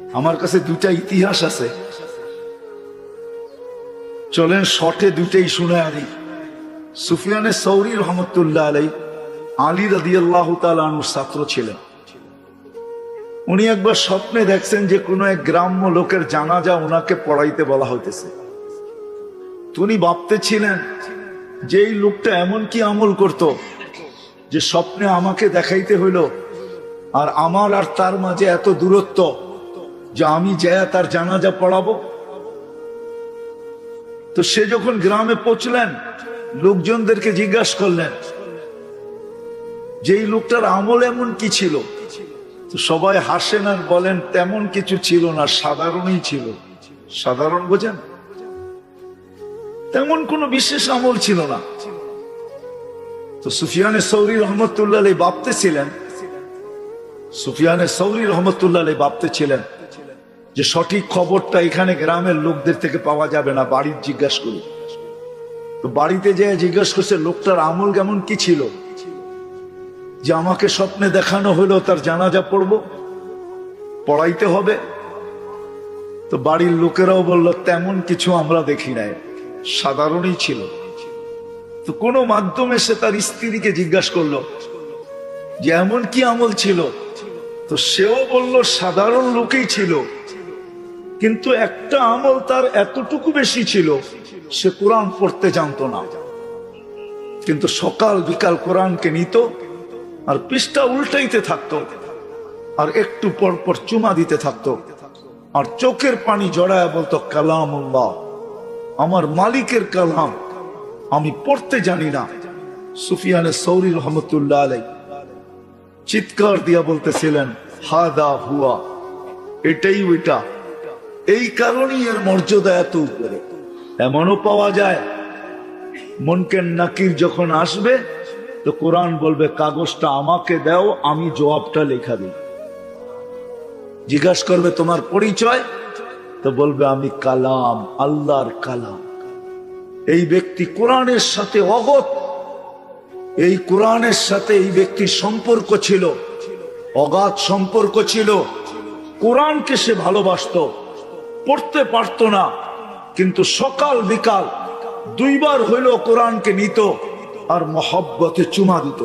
আমার কাছে দুটা ইতিহাস আছে। চলেন শটে দুটাই শুনে আনি। সুফিয়ানে সৌরি রহমতুল্লাহ আলাই আলী রাদি আল্লাহ তালুর ছাত্র ছিলেন। উনি একবার স্বপ্নে দেখছেন যে কোনো এক গ্রাম্য লোকের জানাজা ওনাকে পড়াইতে বলা হইতেছে। তো উনি ভাবতেছিলেন যে এই লোকটা এমন কি আমল করত যে স্বপ্নে আমাকে দেখাইতে হইল আর আমার আর তার মাঝে এত দূরত্ব যে আমি যায়, তার জানাজা পড়াবো। তো সে যখন গ্রামে পৌঁছলেন, লোকজনদেরকে জিজ্ঞাসা করলেন যে এই লোকটার আমল এমন কি ছিল? তো সবাই হাসেন আর বলেন, তেমন কিছু ছিল না, সাধারণই ছিল। সাধারণ বোঝেন? তেমন কোনো বিশেষ আমল ছিল না। তো সুফিয়ানে সৌরি রহমতুল্লাহ ভাবতে ছিলেন। সুফিয়ানে সৌরি রহমতুল্লাহ ভাবতে ছিলেন। যে সঠিক খবরটা এখানে গ্রামের লোকদের থেকে পাওয়া যাবে না, বাড়ির জিজ্ঞাসা করি। তো বাড়িতে যে জিজ্ঞাসা করছে, লোকটার আমল কেমন? কি ছিল? যে আমাকে স্বপ্নে দেখানো হলো তার জানাজা পড়ব, পড়াইতে হবে। তো বাড়ির লোকেরাও বলল, তেমন কিছু আমরা দেখি নাই, সাধারণই ছিল। তো কোনো মাধ্যমে সে তার স্ত্রীকে জিজ্ঞাসা করল, যে এমন কি আমল ছিল? তো সেও বলল, সাধারণ লোকেই ছিল। কিন্তু একটা আমল তার এতটুকু বেশি ছিল, সে কোরআন পড়তে জানতো না। কিন্তু সকাল বিকাল কোরআনকে নিত, আর পৃষ্ঠা উল্টাইতে থাকতো, আর একটু পর পর চুমা দিতে থাকতো, আর চোখের পানি জড়ায় বলতো কালাম আমার মালিকের কালাম, আমি পড়তে জানি না। সুফিয়ানে সৌরি রহমতুল্লাহ আলাই চিৎকার দিয়া বলতেছিলেন, হাদা হুয়া, এটাই ওইটা। এই কারণেই এর মর্যাদা এত উপরে। এমনও পাওয়া যায় মনকেন নাকির যখন আসবে, তো কোরআন বলবে, কাগজটা আমাকে দাও, আমি জবাবটা লেখা দিই। জিজ্ঞাসা করবে, তোমার পরিচয়? তো বলবে, আমি কালাম, আল্লাহর কালাম। এই ব্যক্তি কোরআনের সাথে অগত। এই কোরআনের সাথে এই ব্যক্তির সম্পর্ক ছিল, অগাধ সম্পর্ক ছিল। কোরআনকে সে ভালোবাসত। পড়তে পারত না। কিন্তু সকাল বিকাল দুইবার হইল কোরআনকে নিত আর মহব্বতে চুমা দিত।